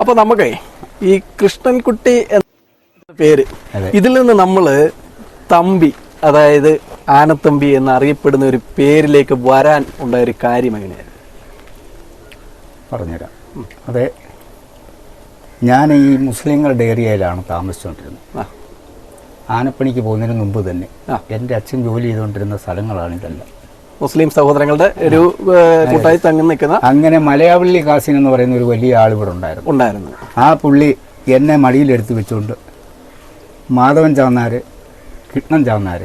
അപ്പൊ നമുക്കേ ഈ കൃഷ്ണൻകുട്ടി എന്ന പേര് ഇതിൽ നിന്ന് നമ്മൾ തമ്പി അതായത് ആനത്തമ്പി എന്ന് അറിയപ്പെടുന്ന ഒരു പേരിലേക്ക് വരാൻ ഉണ്ടായ ഒരു കാര്യം എങ്ങനെയായിരുന്നു പറഞ്ഞുതരാം. അതെ ഞാൻ ഈ മുസ്ലിങ്ങളുടെ ഏരിയയിലാണ് താമസിച്ചുകൊണ്ടിരുന്നത് ആനപ്പണിക്ക് പോകുന്നതിന് മുമ്പ് തന്നെ. എന്റെ അച്ഛൻ ജോലി ചെയ്തുകൊണ്ടിരുന്ന സ്ഥലങ്ങളാണ് ഇതെല്ലാം മുസ്ലിം സഹോദരങ്ങളുടെ ഒരു കൂട്ടായി തങ്ങി നിൽക്കുന്ന അങ്ങനെ മലയാവള്ളി കാസിൻ എന്ന് പറയുന്ന ഒരു വലിയ ആൾ ഇവിടെ ഉണ്ടായിരുന്നു. ഉണ്ടായിരുന്നു. ആ പുള്ളി എന്നെ മടിയിലെടുത്ത് വെച്ചുകൊണ്ട് മാധവൻ ചാന്നാർ കൃഷ്ണൻ ചാന്നാർ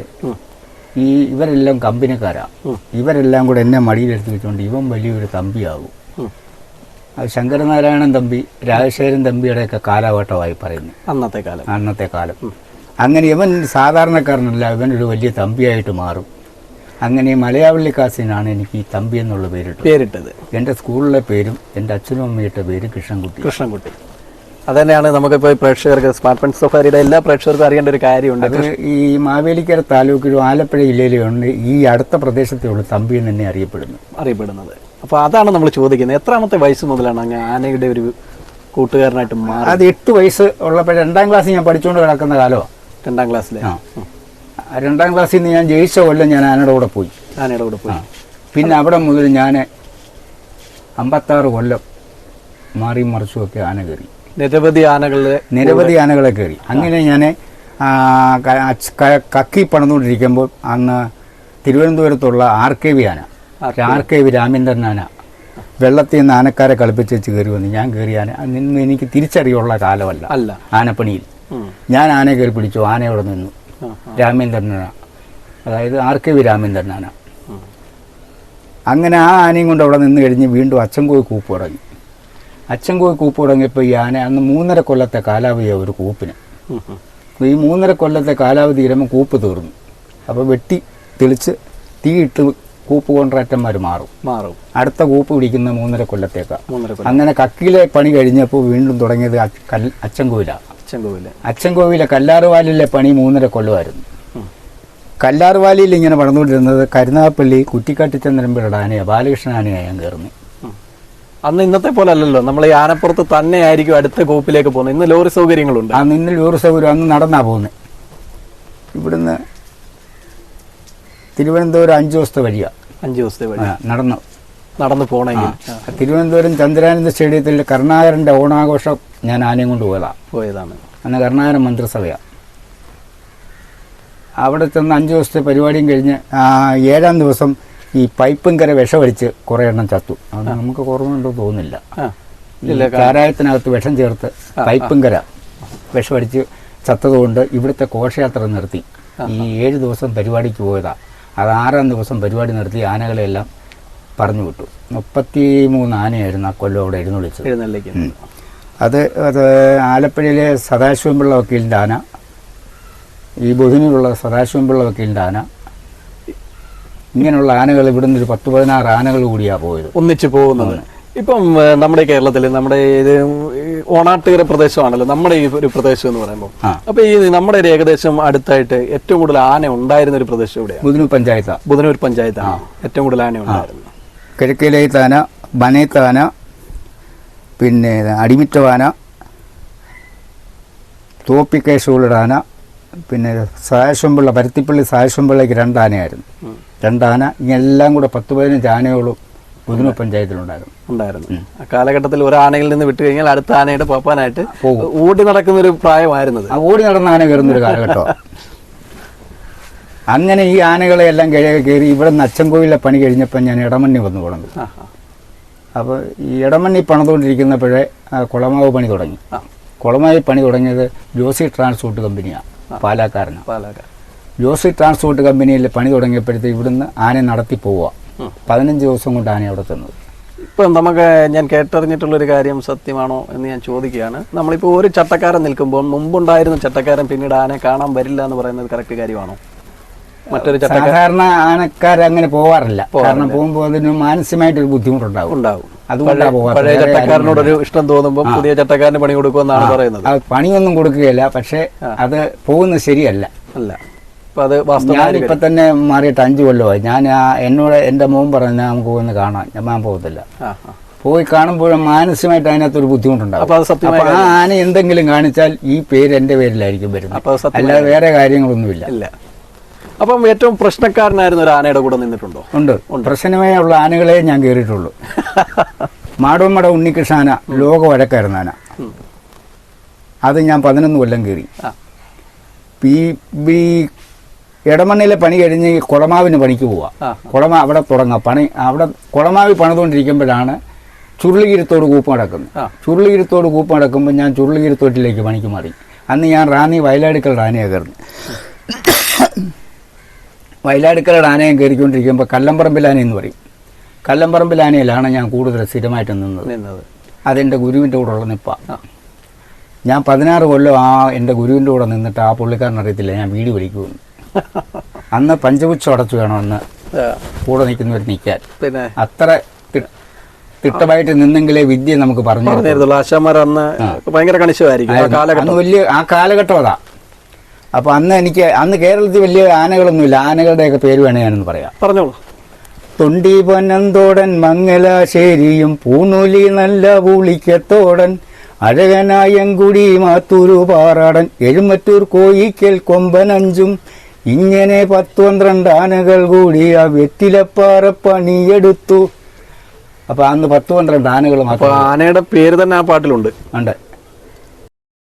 ഈ ഇവരെല്ലാം കമ്പനിക്കാരാ. ഇവരെല്ലാം കൂടെ എന്നെ മടിയിലെടുത്ത് വെച്ചുകൊണ്ട് ഇവൻ വലിയൊരു തമ്പിയാകും. അത് ശങ്കരനാരായണൻ തമ്പി രാജശേഖരൻ തമ്പിയുടെയൊക്കെ കാലഘട്ടമായി പറയുന്നു. അന്നത്തെ കാലം. അന്നത്തെ കാലം. അങ്ങനെ ഇവൻ സാധാരണക്കാരനല്ല ഇവൻ ഒരു വലിയ തമ്പിയായിട്ട് മാറും. അങ്ങനെ മലയാവള്ളി കാസിനാണ് എനിക്ക് ഈ തമ്പി എന്നുള്ള പേരിട്ടത്. പേരിട്ടത്. എന്റെ സ്കൂളിലെ പേരും എന്റെ അച്ഛനും അമ്മയുടെ പേര് കൃഷ്ണൻകുട്ടി. കൃഷ്ണൻകുട്ടി. അത് തന്നെയാണ് നമുക്കിപ്പോൾ പ്രേക്ഷകർക്ക് സ്മാർട്ട് ഫോൺ സഫാരിയുടെ എല്ലാ പ്രേക്ഷകർക്കും അറിയേണ്ട ഒരു കാര്യമുണ്ട്. അത് ഈ മാവേലിക്കര താലൂക്കിലും ആലപ്പുഴ ജില്ലയിലും ഉണ്ട് ഈ അടുത്ത പ്രദേശത്തേ ഉള്ളൂ തമ്പി എന്ന് തന്നെ അറിയപ്പെടുന്നു. അറിയപ്പെടുന്നത്. അപ്പോൾ അതാണ് നമ്മൾ ചോദിക്കുന്നത്. എത്രാമത്തെ വയസ്സ് മുതലാണ് അങ്ങ് ആനയുടെ ഒരു കൂട്ടുകാരനായിട്ട് മാറി അത് എട്ട് വയസ്സ് ഉള്ളപ്പോൾ രണ്ടാം ക്ലാസ് ഞാൻ പഠിച്ചുകൊണ്ട് കിടക്കുന്ന കാലോ രണ്ടാം ക്ലാസ്സിലെ. ആ. രണ്ടാം ക്ലാസ്സിൽ നിന്ന് ഞാൻ ജയിച്ച കൊല്ലം ഞാൻ ആനയുടെ കൂടെ പോയി. ആനയുടെ കൂടെ പോയി. പിന്നെ അവിടെ മുതൽ ഞാൻ അമ്പത്താറ് കൊല്ലം മാറി മറിച്ചുമൊക്കെ ആന കയറി. നിരവധി ആനകളെ നിരവധി ആനകളെ കയറി. അങ്ങനെ ഞാൻ കക്കി പണിതുകൊണ്ടിരിക്കുമ്പോൾ അന്ന് തിരുവനന്തപുരത്തുള്ള ആർ കെ വി ആന ആർ കെ വി രാമേന്ദ്രൻ ആന വെള്ളത്തിൽ നിന്ന് ആനക്കാരെ കളിപ്പിച്ച് വെച്ച് കയറി വന്നു. ഞാൻ കയറി ആന നിന്ന് എനിക്ക് തിരിച്ചറിയുള്ള കാലമല്ല അല്ല. ആനപ്പണിയിൽ. ഞാൻ ആനയെ കയറി പിടിച്ചു. ആനയോടെ നിന്നു. ആ, രാമേന്ദ്രനാന അതായത് ആർ കെ വി രാമേന്ദ്രനാണ്. അങ്ങനെ ആ ആനയും കൊണ്ട് അവിടെ നിന്ന് കഴിഞ്ഞ് വീണ്ടും അച്ചൻകോയി കൂപ്പ് തുടങ്ങി. അച്ചൻകോയി കൂപ്പ് തുടങ്ങിയപ്പോൾ ഈ ആന അന്ന് മൂന്നര കൊല്ലത്തെ കാലാവധിയാണ് ഒരു കൂപ്പിന്. ഈ മൂന്നര കൊല്ലത്തെ കാലാവധി തീരുമ്പോൾ കൂപ്പ് തീർന്നു. അപ്പോൾ വെട്ടി തെളിച്ച് തീയിട്ട് കൂപ്പ് കോൺട്രാക്ടർമാർ മാറും. മാറും. അടുത്ത കൂപ്പ് പിടിക്കുന്ന മൂന്നര കൊല്ലത്തേക്കാണ്. അങ്ങനെ കക്കിലെ പണി കഴിഞ്ഞപ്പോൾ വീണ്ടും തുടങ്ങിയത് അ- ചെങ്കോവിൽ അച്ചൻകോവിലെ കല്ലാറുവാലിലെ പണി മൂന്നര കൊല്ലമായിരുന്നു. കല്ലാറുവാലിയിൽ കല്ലാർവാലിയിൽ ഇങ്ങനെ നടന്നുകൊണ്ടിരുന്നത് കരുനാഗപ്പള്ളി കുറ്റിക്കാട്ടിച്ചന്ദ്രൻപിള്ളയുടെ ആനയാണ് ബാലകൃഷ്ണൻ ആനയാണ് ഞാൻ കയറുന്നത് അന്ന് ഇന്നത്തെ പോലെ അല്ലല്ലോ നമ്മൾ ഈ ആനപ്പുറത്ത് തന്നെ ആയിരിക്കും അടുത്ത കോപ്പിലേക്ക് പോകുന്നത്. ഇന്ന് ലോറി സൗകര്യങ്ങളുണ്ട്. അന്ന് ഇന്ന് ലോറി സൗകര്യം അന്ന് നടന്നാ പോകുന്നത് ഇവിടുന്ന് തിരുവനന്തപുരം അഞ്ച് ദിവസത്തെ വഴിയാ. അഞ്ചു ദിവസത്തെ വഴി. നടന്നു. നടന്നു പോണെങ്കിൽ തിരുവനന്തപുരം ചന്ദ്രാനന്ദ സ്റ്റേഡിയത്തിൽ കരുണാകരന്റെ ഓണാഘോഷം ഞാൻ ആനയും കൊണ്ട് പോയതാ. പോയതാണ്. അന്ന് കർണാകരം മന്ത്രിസഭയാണ് അവിടെ ചെന്ന് അഞ്ച് ദിവസത്തെ പരിപാടിയും കഴിഞ്ഞ് ആ, ഏഴാം ദിവസം ഈ പൈപ്പും കര വിഷമടിച്ച് കുറേ എണ്ണം ചത്തു. അത് നമുക്ക് കുറവുണ്ടോ ഈ ചാരായത്തിനകത്ത് വിഷം ചേർത്ത് പൈപ്പും കര വിഷമടിച്ച് ചത്തതുകൊണ്ട് ഇവിടുത്തെ ഘോഷയാത്ര നിർത്തി. ഈ ഏഴ് ദിവസം പരിപാടിക്ക് പോയതാ. അത് ആറാം ദിവസം പരിപാടി നിർത്തി ആനകളെല്ലാം പറഞ്ഞു വിട്ടു. മുപ്പത്തി മൂന്ന് ആനയായിരുന്നു ആ കൊല്ലം അവിടെ എഴുന്നള്ളിച്ചത്. അത് അത് ആലപ്പുഴയിലെ സദാശിവൻപിള്ള വക്കീലിന്റെ ആന ഈ ബുധനിലുള്ള സദാശിവൻപിള്ള വക്കീലിന്റെ ആന ഇങ്ങനെയുള്ള ആനകൾ ഇവിടുന്ന് ഒരു പത്ത് പതിനാറ് ആനകൾ കൂടിയാണ് പോയത്. ഒന്നിച്ച് പോകുന്നത്. ഇപ്പം നമ്മുടെ കേരളത്തിൽ നമ്മുടെ ഇത് ഓണാട്ടുകര പ്രദേശമാണല്ലോ നമ്മുടെ ഈ ഒരു പ്രദേശം എന്ന് പറയുമ്പോൾ. അപ്പൊ ഈ നമ്മുടെ ഒരു ഏകദേശം അടുത്തായിട്ട് ഏറ്റവും കൂടുതൽ ആന ഉണ്ടായിരുന്ന ഒരു പ്രദേശം എവിടെയാണ്? ബുധനൂർ പഞ്ചായത്താണ് ബുധനൂർ പഞ്ചായത്താണ് ഏറ്റവും കൂടുതൽ ആന ഉണ്ടായിരുന്നു കിഴക്കിലേത്താന ബനേത്താന പിന്നെ അടിമിറ്റവാന തോപ്പിക്കേശുകളുടെ ആന പിന്നെ സായശ്വമ്പിള്ള പരുത്തിപ്പള്ളി സദാശിവൻപിള്ളയ്ക്ക് രണ്ടാനയായിരുന്നു രണ്ടാന ഇങ്ങനെല്ലാം കൂടെ പത്ത് പതിനഞ്ച് ആനകളും പുതുമ പഞ്ചായത്തിലുണ്ടായിരുന്നു ഉണ്ടായിരുന്നു. ആ കാലഘട്ടത്തിൽ ഒരു ആനയിൽ നിന്ന് വിട്ടു കഴിഞ്ഞാൽ അടുത്ത ആനയുടെ പോപ്പാനായിട്ട് ഓടി നടക്കുന്ന ഒരു പ്രായമായിരുന്നത്. ആ ഓടി നടന്ന ആന കയറുന്നൊരു കാലഘട്ടം. അങ്ങനെ ഈ ആനകളെ എല്ലാം കിഴക്കെ കയറി ഇവിടെ നിന്ന് അച്ചൻകോവിലെ പണി കഴിഞ്ഞപ്പോൾ ഞാൻ ഇടമണ്ണി വന്നു ആ. അപ്പോൾ ഈ ഇടമണ്ണി പണിതുകൊണ്ടിരിക്കുന്നപ്പോഴേ കുളമാവ് പണി തുടങ്ങി. കുളമായി കുളമാവ് പണി തുടങ്ങിയത് ജോസി ട്രാൻസ്പോർട്ട് കമ്പനിയാണ് പാലക്കാരനാണ് പാലക്കാട് ജോസി ട്രാൻസ്പോർട്ട് കമ്പനിയിൽ പണി തുടങ്ങിയപ്പോഴത്തേക്ക് ഇവിടുന്ന് ആന നടത്തി പോവുക. പതിനഞ്ച് ദിവസം കൊണ്ട് ആന അവിടെ തന്നത് ഇപ്പം നമുക്ക് ഞാൻ കേട്ടറിഞ്ഞിട്ടുള്ളൊരു കാര്യം സത്യമാണോ എന്ന് ഞാൻ ചോദിക്കുകയാണ്. നമ്മളിപ്പോൾ ഒരു ചട്ടക്കാരൻ നിൽക്കുമ്പോൾ മുമ്പുണ്ടായിരുന്ന ചട്ടക്കാരൻ പിന്നീട് ആനയെ കാണാൻ വരില്ല എന്ന് പറയുന്നത് കറക്റ്റ് കാര്യമാണോ? മറ്റൊരു സാധാരണ ആനക്കാർ അങ്ങനെ പോവാറില്ല. കാരണം പോകുമ്പോൾ അതിന് മാനസികമായിട്ടൊരു ബുദ്ധിമുട്ടുണ്ടാവും. ഉണ്ടാവും. പഴയ ചട്ടക്കാരനോടൊരു ഇഷ്ടം തോന്നുമ്പോൾ പുതിയ ചട്ടക്കാരന് പണി കൊടുക്കുമെന്നാണ് പറയുന്നത്. പണിയൊന്നും കൊടുക്കുകയില്ല. പക്ഷെ അത് പോകുന്നത് ശരിയല്ല. അല്ല. ഞാനിപ്പോ തന്നെ മാറിയിട്ട് അഞ്ചു കൊല്ലമായി. ഞാൻ എന്നോട് എന്റെ മോൻ പറഞ്ഞു നമുക്ക് ഒന്ന് കാണാം. ഞാൻ പോകത്തില്ല. പോയി കാണുമ്പോഴും മാനസികമായിട്ട് അതിനകത്തൊരു ബുദ്ധിമുട്ടുണ്ടാവും. അപ്പൊ ആ ആന എന്തെങ്കിലും കാണിച്ചാൽ ഈ പേര് എന്റെ പേരിലായിരിക്കും വരുന്നത്. അല്ലാതെ വേറെ കാര്യങ്ങളൊന്നുമില്ല. അപ്പം ഏറ്റവും പ്രശ്നക്കാരനായിരുന്ന ഒരു ആനയുടെ കൂടെ നിന്നിട്ടുണ്ടോ? ഉണ്ട്. പ്രശ്നമായുള്ള ആനകളെ ഞാൻ കയറിയിട്ടുള്ളൂ മാടോമട ഉണ്ണികൃഷ്ണ ആന ലോക വഴക്കായിരുന്ന ആന അത് ഞാൻ പതിനൊന്ന് കൊല്ലം കയറി പി ബി ഇടമണ്ണിലെ പണി കഴിഞ്ഞ് കുളമാവിന് പണിക്ക് പോവാ. കുളമാ അവിടെ തുടങ്ങാം. പണി അവിടെ കുളമാവി പണിതുകൊണ്ടിരിക്കുമ്പോഴാണ് ചുരുളിയിരുത്തോട് കൂപ്പ് നടക്കുന്നത്. ചുരുളിയിരുത്തോട് കൂപ്പ് നടക്കുമ്പോൾ ഞാൻ ചുരുളിയിരുത്തോട്ടിലേക്ക് പണിക്ക് മാറി. അന്ന് ഞാൻ റാന്നി വയലാടുക്കൽ ആനയാണ് വയലാടുക്കളുടെ ആനയും കയറിക്കൊണ്ടിരിക്കുമ്പോൾ കല്ലമ്പറമ്പിൽ ആന എന്ന് പറയും. കല്ലമ്പറമ്പിൽ ആനയിലാണ് ഞാൻ കൂടുതൽ സ്ഥിരമായിട്ട് നിന്നത്. നിന്നത്. അതെന്റെ ഗുരുവിന്റെ കൂടെ ഉള്ള നിപ്പ ഞാൻ പതിനാറ് കൊല്ലം ആ എന്റെ ഗുരുവിന്റെ കൂടെ നിന്നിട്ട് ആ പുള്ളിക്കാരൻ അറിയത്തില്ല ഞാൻ വീട് വിളിക്കുമെന്ന് അന്ന് പഞ്ചപുച്ഛം അടച്ചു വേണം അന്ന്. കൂടെ നിൽക്കുന്നവർ നിൽക്കാൻ പിന്നെ? അത്ര തിട്ടമായിട്ട് നിന്നെങ്കിലേ വിദ്യ നമുക്ക് പറഞ്ഞു. ആശാമാർ അന്ന് ഭയങ്കര കണിശമായിരിക്കും. വലിയ ആ കാലഘട്ടം അതാ. അപ്പൊ അന്ന് എനിക്ക് അന്ന് കേരളത്തിൽ വലിയ ആനകളൊന്നുമില്ല. ആനകളുടെയൊക്കെ പേര് വേണേ ഞാനൊന്ന് പറയാം. പറഞ്ഞോളൂ. തൊണ്ടി പൊന്നന്തോടൻ മംഗലാശ്ശേരിയും പൂണൂലി നല്ല പൂളിക്കത്തോടൻ അഴകനായങ്കുടി മാത്തൂരു പാറാടൻ എഴുമറ്റൂർ കോയിക്കൽ കൊമ്പനഞ്ചും ഇങ്ങനെ പത്ത് പന്ത്രണ്ട് ആനകൾ കൂടി ആ വെറ്റിലപ്പാറ പണിയെടുത്തു. അപ്പൊ അന്ന് പത്ത് പന്ത്രണ്ട് ആനകൾ ആനയുടെ പേര് തന്നെ ആ പാട്ടിലുണ്ട്. ഉണ്ട്.